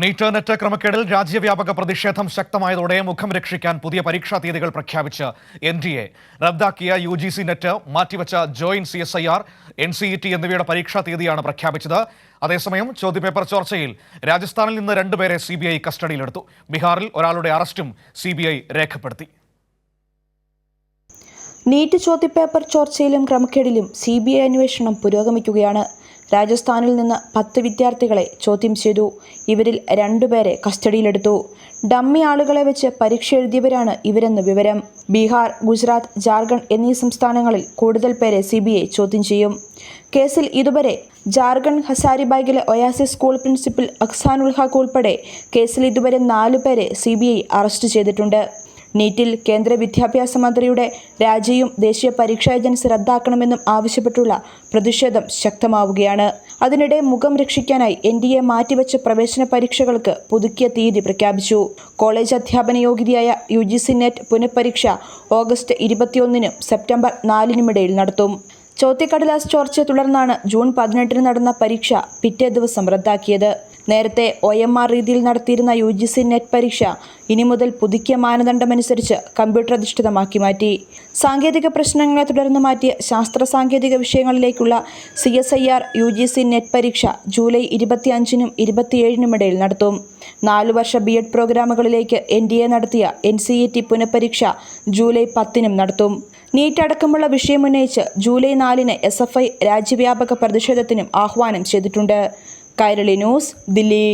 NEET net ക്രമക്കേടിൽ രാജ്യവ്യാപക പ്രതിഷേധം ശക്തമായതോടെ മുഖം രക്ഷിക്കാൻ പുതിയ പരീക്ഷാ തീയതികൾ പ്രഖ്യാപിച്ച് എൻ ഡി എ. റദ്ദാക്കിയ യു ജി സി നെറ്റ് മാറ്റിവെച്ച joint C S I R N C E T എന്നിവയുടെ പരീക്ഷാ തീയതിയാണ് പ്രഖ്യാപിച്ചത്. അതേസമയം ചോദ്യപേപ്പർ ചോർച്ചയിൽ രാജസ്ഥാനിൽ നിന്ന് രണ്ടുപേരെ സി ബി ഐ കസ്റ്റഡിയിലെടുത്തു. ബീഹാറിൽ ഒരാളുടെ അറസ്റ്റും സി ബി ഐ രേഖപ്പെടുത്തി. നീറ്റ് ചോദ്യപേപ്പർ ചോർച്ചയിലും ക്രമക്കേടിലും സി ബി ഐ അന്വേഷണം പുരോഗമിക്കുകയാണ്. രാജസ്ഥാനിൽ നിന്ന് പത്ത് വിദ്യാർത്ഥികളെ ചോദ്യം ചെയ്തു. ഇവരിൽ രണ്ടുപേരെ കസ്റ്റഡിയിലെടുത്തു. ഡമ്മി ആളുകളെ വെച്ച് പരീക്ഷ എഴുതിയവരാണ് ഇവരെന്ന് വിവരം. ബീഹാർ ഗുജറാത്ത് ജാർഖണ്ഡ് എന്നീ സംസ്ഥാനങ്ങളിൽ കൂടുതൽ പേരെ സി ചോദ്യം ചെയ്യും. കേസിൽ ഇതുവരെ Jharkhand ഹസാരിബാഗിലെ Oasis school principal Ahsanul Haque ഉൾപ്പെടെ കേസിൽ ഇതുവരെ നാലുപേരെ സി ബി ഐ അറസ്റ്റ് ചെയ്തിട്ടുണ്ട്. നീറ്റിൽ കേന്ദ്ര വിദ്യാഭ്യാസ മന്ത്രിയുടെ രാജിയും ദേശീയ പരീക്ഷാ ഏജൻസി റദ്ദാക്കണമെന്നും ആവശ്യപ്പെട്ടുള്ള പ്രതിഷേധം ശക്തമാവുകയാണ്. അതിനിടെ മുഖം രക്ഷിക്കാനായി എൻ ഡി എ മാറ്റിവെച്ച പ്രവേശന പരീക്ഷകൾക്ക് പുതുക്കിയ തീയതി പ്രഖ്യാപിച്ചു. കോളേജ് അധ്യാപന യോഗ്യതയായ യു ജി സി നെറ്റ് പുനഃപരീക്ഷ ഓഗസ്റ്റ് ഇരുപത്തിയൊന്നിനും സെപ്റ്റംബർ നാലിനുമിടയിൽ നടത്തും. ചോത്തിക്കടലാസ് ചോർച്ചയെ തുടർന്നാണ് ജൂൺ പതിനെട്ടിന് നടന്ന പരീക്ഷ പിറ്റേ ദിവസം റദ്ദാക്കിയത്. നേരത്തെ ഒ എം ആർ രീതിയിൽ നടത്തിയിരുന്ന യു ജി സി നെറ്റ് പരീക്ഷ ഇനി മുതൽ പുതുക്കിയ മാനദണ്ഡമനുസരിച്ച് കമ്പ്യൂട്ടർ അധിഷ്ഠിതമാക്കി മാറ്റി. സാങ്കേതിക പ്രശ്നങ്ങളെ തുടർന്ന് മാറ്റിയ ശാസ്ത്ര സാങ്കേതിക വിഷയങ്ങളിലേക്കുള്ള C S I R U G C NET പരീക്ഷ ജൂലൈ ഇരുപത്തിയഞ്ചിനും ഇരുപത്തിയേഴിനും ഇടയിൽ നടത്തും. നാലു വർഷ ബി എഡ് പ്രോഗ്രാമുകളിലേക്ക് എൻ ഡി എ നടത്തിയ എൻ സി ഇ ടി പുനഃപരീക്ഷ ജൂലൈ പത്തിനും നടത്തും. നീറ്റ് അടക്കമുള്ള വിഷയമുന്നയിച്ച് ജൂലൈ നാലിന് എസ് എഫ് ഐ രാജ്യവ്യാപക പ്രതിഷേധത്തിനും ആഹ്വാനം ചെയ്തിട്ടുണ്ട്. കൈരളി ന്യൂസ് ദില്ലി.